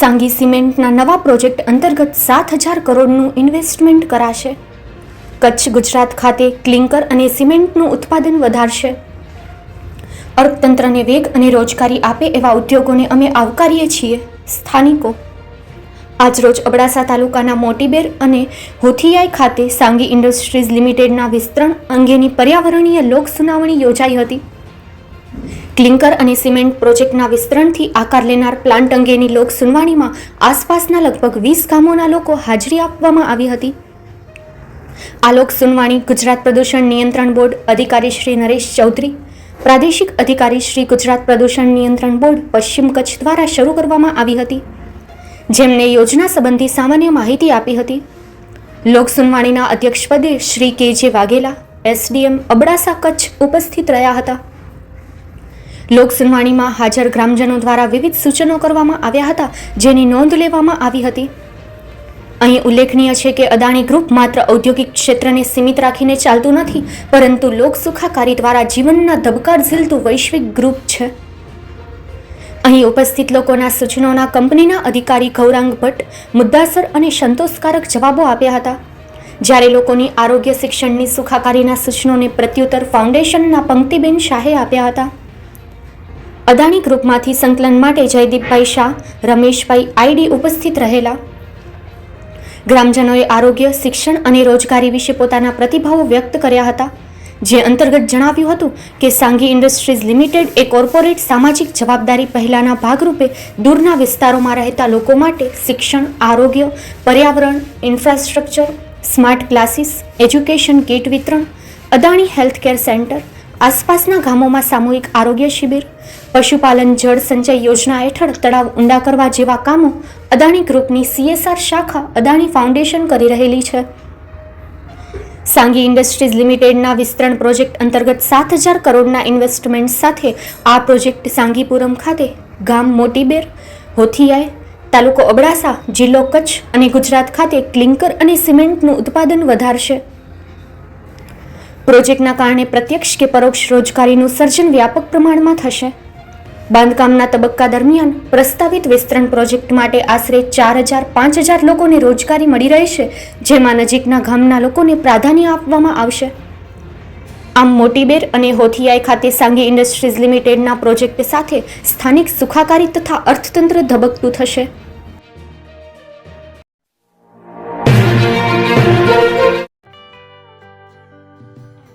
સાંગી સિમેન્ટના નવા પ્રોજેક્ટ અંતર્ગત સાત હજાર કરોડનું ઇન્વેસ્ટમેન્ટ કરાશે. કચ્છ ગુજરાત ખાતે ક્લિંકર અને સિમેન્ટનું ઉત્પાદન વધારશે. અર્થતંત્રને વેગ અને રોજગારી આપે એવા ઉદ્યોગોને અમે આવકારીએ છીએ, સ્થાનિકો. આજરોજ અબડાસા તાલુકાના મોટીબેર અને હોથિયાઈ ખાતે સાંગી ઇન્ડસ્ટ્રીઝ લિમિટેડના વિસ્તરણ અંગેની પર્યાવરણીય લોક સુનાવણી યોજાઈ હતી. ક્લિંકર અને સિમેન્ટ પ્રોજેક્ટના વિસ્તરણથી આકાર લેનાર પ્લાન્ટ અંગેની લોક સુનવાણીમાં આસપાસના લગભગ વીસ ગામોના લોકો હાજરી આપવામાં આવી હતી. આ લોક સુનવાણી ગુજરાત પ્રદૂષણ નિયંત્રણ બોર્ડ અધિકારી શ્રી નરેશ ચૌધરી, પ્રાદેશિક અધિકારી શ્રી ગુજરાત પ્રદૂષણ નિયંત્રણ બોર્ડ પશ્ચિમ કચ્છ દ્વારા શરૂ કરવામાં આવી હતી. જેમને યોજના સંબંધી સામાન્ય માહિતી આપી હતી. લોક સુનવાણીના અધ્યક્ષપદે શ્રી કે જે વાઘેલા, એસડીએમ અબડાસા કચ્છ ઉપસ્થિત રહ્યા હતા. લોક સુનવાણીમાં હાજર ગ્રામજનો દ્વારા વિવિધ સૂચનો કરવામાં આવ્યા હતા, જેની નોંધ લેવામાં આવી હતી. અહીં ઉલ્લેખનીય છે કે અદાણી ગ્રુપ માત્ર ઔદ્યોગિક ક્ષેત્રને સીમિત રાખીને ચાલતું નથી, પરંતુ લોક સુખાકારી દ્વારા જીવનના ધબકાર ઝીલતું વૈશ્વિક ગ્રુપ છે. અહીં ઉપસ્થિત લોકોના સૂચનોના કંપનીના અધિકારી ગૌરાંગ ભટ્ટ, મુદ્દાસર અને સંતોષકારક જવાબો આપ્યા હતા. જ્યારે લોકોની આરોગ્ય શિક્ષણની સુખાકારીના સૂચનોને પ્રત્યુત્તર ફાઉન્ડેશનના પંક્તિબેન શાહે આપ્યા હતા. અદાણી ગ્રુપમાંથી સંકલન માટે જયદીપભાઈ શાહ, રમેશભાઈ આઈડી ઉપસ્થિત રહેલા. ગ્રામજનોએ આરોગ્ય, શિક્ષણ અને રોજગારી વિશે પોતાના પ્રતિભાવો વ્યક્ત કર્યા હતા. જે અંતર્ગત જણાવ્યું હતું કે સાંગી ઇન્ડસ્ટ્રીઝ લિમિટેડ એ કોર્પોરેટ સામાજિક જવાબદારી પહેલાના ભાગરૂપે દૂરના વિસ્તારોમાં રહેતા લોકો માટે શિક્ષણ, આરોગ્ય, પર્યાવરણ, infrastructure, smart classes, education kit વિતરણ, અદાણી હેલ્થ કેર સેન્ટર આસપાસના ગામોમાં સામૂહિક આરોગ્ય શિબિર, પશુપાલન જળ સંચય યોજના હેઠળ તળાવ ઊંડા કરવા જેવા કામો અદાણી ગ્રુપની સીએસઆર શાખા અદાણી ફાઉન્ડેશન કરી રહેલી છે. સાંગી ઇન્ડસ્ટ્રીઝ લિમિટેડના વિસ્તરણ પ્રોજેક્ટ અંતર્ગત સાત હજાર કરોડના ઇન્વેસ્ટમેન્ટ સાથે આ પ્રોજેક્ટ સાંગીપુરમ ખાતે ગામ મોટીબેર હોથિયાય તાલુકો અબડાસા, જિલ્લો કચ્છ અને ગુજરાત ખાતે ક્લિંકર અને સિમેન્ટનું ઉત્પાદન વધારશે. પ્રોજેક્ટના કારણે પ્રત્યક્ષ કે પરોક્ષ રોજગારીનું સર્જન વ્યાપક પ્રમાણમાં થશે. બાંધકામના તબક્કા દરમિયાન પ્રસ્તાવિત વિસ્તરણ પ્રોજેક્ટ માટે આશરે ચાર હજાર, પાંચ હજાર લોકોને રોજગારી મળી રહેશે, જેમાં નજીકના ગામના લોકોને પ્રાધાન્ય આપવામાં આવશે. આમ મોટીબેર અને હોથિયાઈ ખાતે સાંગી ઇન્ડસ્ટ્રીઝ લિમિટેડના પ્રોજેક્ટ સાથે સ્થાનિક સુખાકારી તથા અર્થતંત્ર ધબકતું થશે.